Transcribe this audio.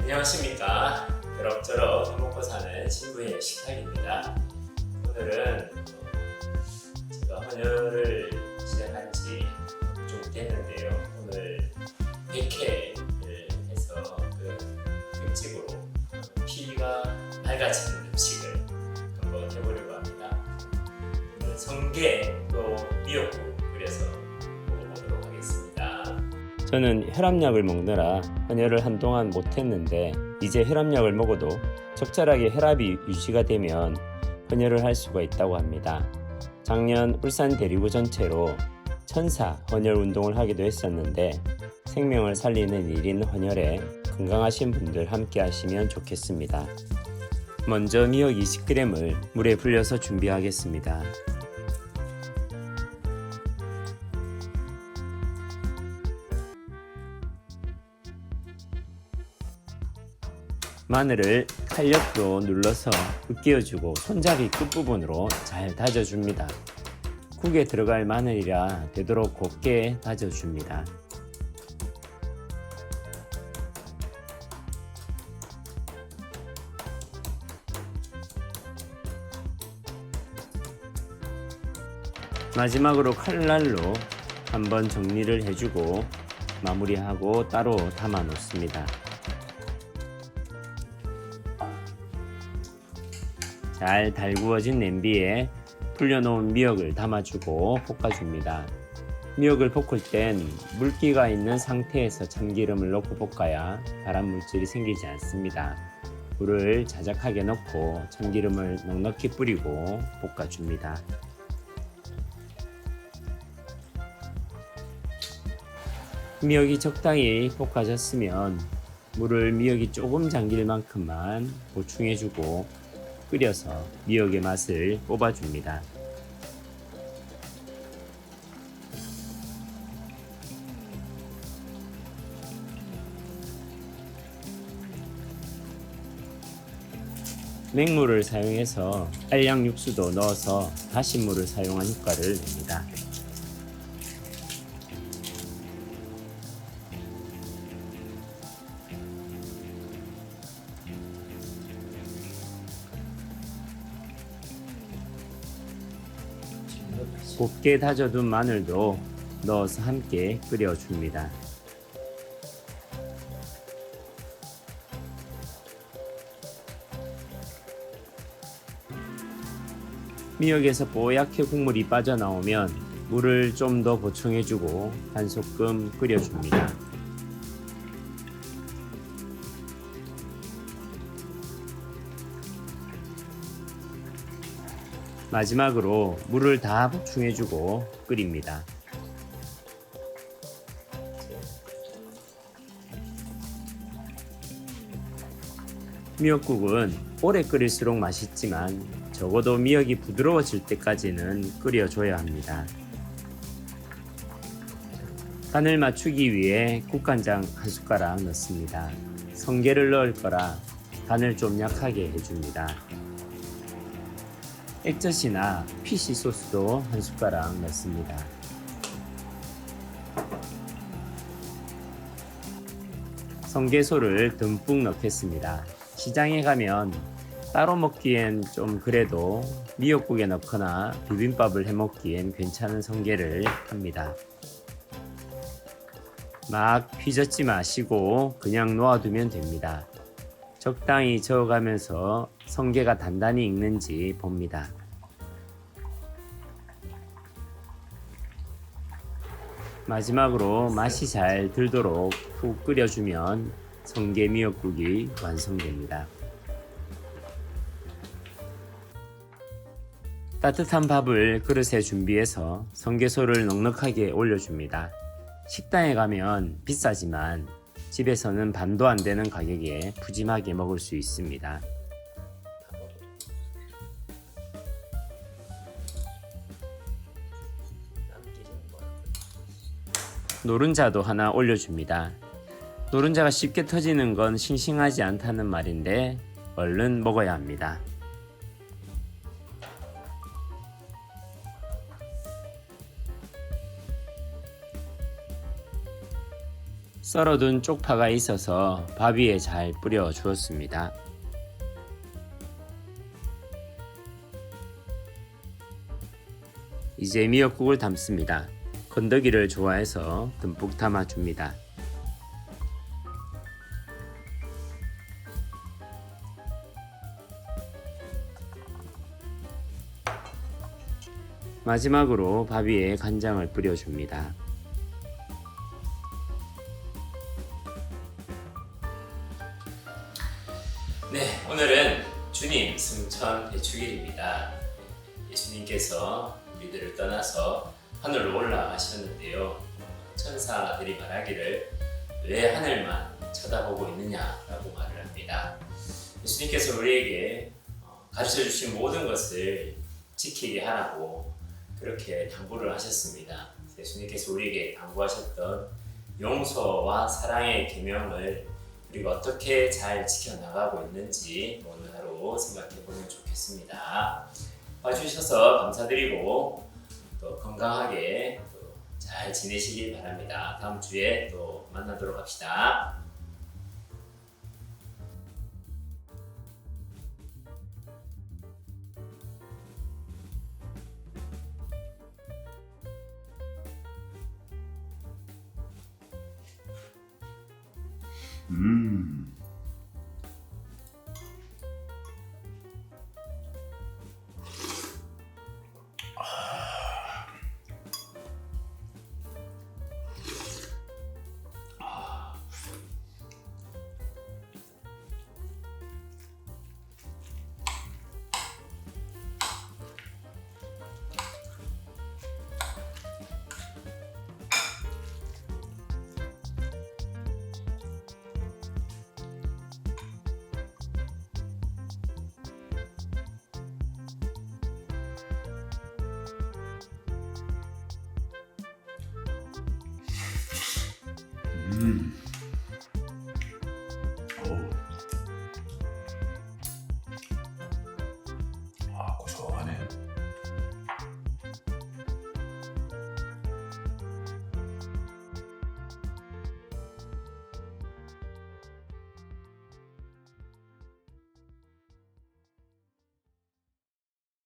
안녕하십니까. 그럭저럭 해먹고 사는 신부의 식탁입니다. 오늘은 어, 제가 헌혈을 시작한 지 좀 됐는데요. 오늘 100회를 해서 그 특집으로 피가 밝아지는 음식을 한번 해보려고 합니다. 오늘 성게 또 미역국 저는 혈압약을 먹느라 헌혈을 한동안 못했는데 이제 혈압약을 먹어도 적절하게 혈압이 유지가 되면 헌혈을 할 수가 있다고 합니다. 작년 울산 대리구 전체로 천사 헌혈 운동을 하기도 했었는데 생명을 살리는 일인 헌혈에 건강하신 분들 함께 하시면 좋겠습니다. 먼저 미역 20g을 물에 불려서 준비하겠습니다. 마늘을 칼력으로 눌러서 으깨어주고 손잡이 끝부분으로 잘 다져줍니다. 국에 들어갈 마늘이라 되도록 곱게 다져줍니다. 마지막으로 칼날로 한번 정리를 해주고 마무리하고 따로 담아 놓습니다. 잘 달구어진 냄비에 불려놓은 미역을 담아주고 볶아줍니다. 미역을 볶을 땐 물기가 있는 상태에서 참기름을 넣고 볶아야 발암 물질이 생기지 않습니다. 불을 자작하게 넣고 참기름을 넉넉히 뿌리고 볶아줍니다. 미역이 적당히 볶아졌으면 물을 미역이 조금 잠길 만큼만 보충해주고 끓여서 미역의 맛을 뽑아줍니다. 맹물을 사용해서 알약 육수도 넣어서 다신물을 사용한 효과를 냅니다. 곱게 다져둔 마늘도 넣어서 함께 끓여줍니다. 미역에서 뽀얗게 국물이 빠져나오면 물을 좀 더 보충해주고 한 소끔 끓여줍니다. 마지막으로 물을 다 보충해주고 끓입니다. 미역국은 오래 끓일수록 맛있지만 적어도 미역이 부드러워질 때까지는 끓여줘야 합니다. 간을 맞추기 위해 국간장 한 숟가락 넣습니다. 성게를 넣을 거라 간을 좀 약하게 해줍니다. 액젓이나 피시 소스도 한 숟가락 넣습니다. 성게소를 듬뿍 넣겠습니다. 시장에 가면 따로 먹기엔 좀 그래도 미역국에 넣거나 비빔밥을 해 먹기엔 괜찮은 성게를 합니다. 막 휘젓지 마시고 그냥 놓아두면 됩니다. 적당히 저어가면서 성게가 단단히 익는지 봅니다. 마지막으로 맛이 잘 들도록 푹 끓여주면 성게 미역국이 완성됩니다. 따뜻한 밥을 그릇에 준비해서 성게소를 넉넉하게 올려줍니다. 식당에 가면 비싸지만 집에서는 반도 안 되는 가격에 푸짐하게 먹을 수 있습니다. 노른자도 하나 올려줍니다. 노른자가 쉽게 터지는 건 싱싱하지 않다는 말인데 얼른 먹어야 합니다. 썰어둔 쪽파가 있어서 밥 위에 잘 뿌려 주었습니다. 이제 미역국을 담습니다. 건더기를 좋아해서 듬뿍 담아줍니다. 마지막으로 밥 위에 간장을 뿌려줍니다. 네, 오늘은 주님 승천 대축일입니다. 예수님께서 우리들을 떠나서 하늘로 올라가셨는데요. 천사들이 말하기를 왜 하늘만 쳐다보고 있느냐라고 말을 합니다. 예수님께서 우리에게 어, 가르쳐 주신 모든 것을 지키게 하라고 그렇게 당부를 하셨습니다. 예수님께서 우리에게 당부하셨던 용서와 사랑의 계명을 우리가 어떻게 잘 지켜나가고 있는지 오늘 하루 생각해 보면 좋겠습니다. 봐주셔서 감사드리고 또 건강하게 또 잘 지내시길 바랍니다. 다음 주에 또 만나도록 합시다. 음. 嗯。